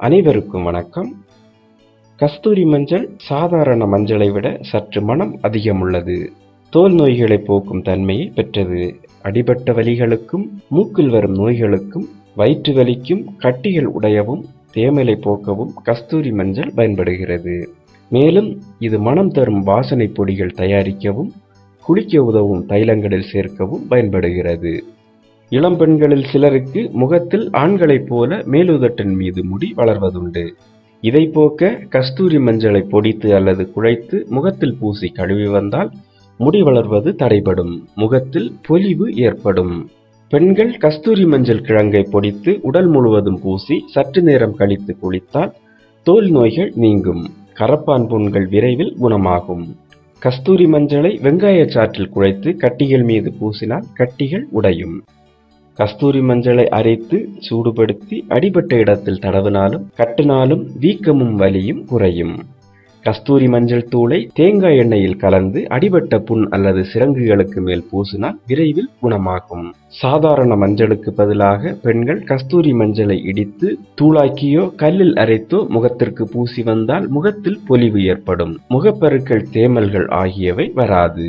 அனைவருக்கும் வணக்கம். கஸ்தூரி மஞ்சள் சாதாரண மஞ்சளை விட சற்று மனம் அதிகம் உள்ளது தோல் நோய்களை போக்கும் தன்மையை பெற்றது. அடிபட்ட வலிகளுக்கும் மூக்கில் வரும் நோய்களுக்கும் வயிற்று வலிக்கும் கட்டிகள் உடையவும் தேமலை போக்கவும் கஸ்தூரி மஞ்சள் பயன்படுகிறது. மேலும் இது மனம் தரும் வாசனை பொடிகள் தயாரிக்கவும் குளிக்க உதவும் தைலங்களில் சேர்க்கவும் பயன்படுகிறது. இளம் பெண்களில் சிலருக்கு முகத்தில் ஆண்களைப் போல மேலுதட்டின் மீது முடி வளர்வதுண்டு. இதை போக்க கஸ்தூரி மஞ்சளை பொடித்து அல்லது குழைத்து முகத்தில் பூசி கழுவி வந்தால் முடி வளர்வது தடைபடும். முகத்தில் பொலிவு ஏற்படும். பெண்கள் கஸ்தூரி மஞ்சள் கிழங்கை பொடித்து உடல் முழுவதும் பூசி சற்று நேரம் கழித்து குளித்தால் தோல் நோய்கள் நீங்கும். கரப்பான் புண்கள் விரைவில் குணமாகும். கஸ்தூரி மஞ்சளை வெங்காய சாற்றில் குழைத்து கட்டிகள் மீது பூசினால் கட்டிகள் உடையும். கஸ்தூரி மஞ்சளை அரைத்து சூடுபடுத்தி அடிபட்ட இடத்தில் தடவினாலும் கட்டினாலும் வீக்கமும் வலியும் குறையும். கஸ்தூரி மஞ்சள் தூளை தேங்காய் எண்ணெயில் கலந்து அடிபட்ட புண் அல்லது சிரங்குகளுக்கு மேல் பூசினால் விரைவில் குணமாகும். சாதாரண மஞ்சளுக்கு பதிலாக பெண்கள் கஸ்தூரி மஞ்சளை இடித்து தூளாக்கியோ கல்லில் அரைத்தோ முகத்திற்கு பூசி வந்தால் முகத்தில் பொலிவு ஏற்படும். முகப்பருக்கள் தேமல்கள் ஆகியவை வராது.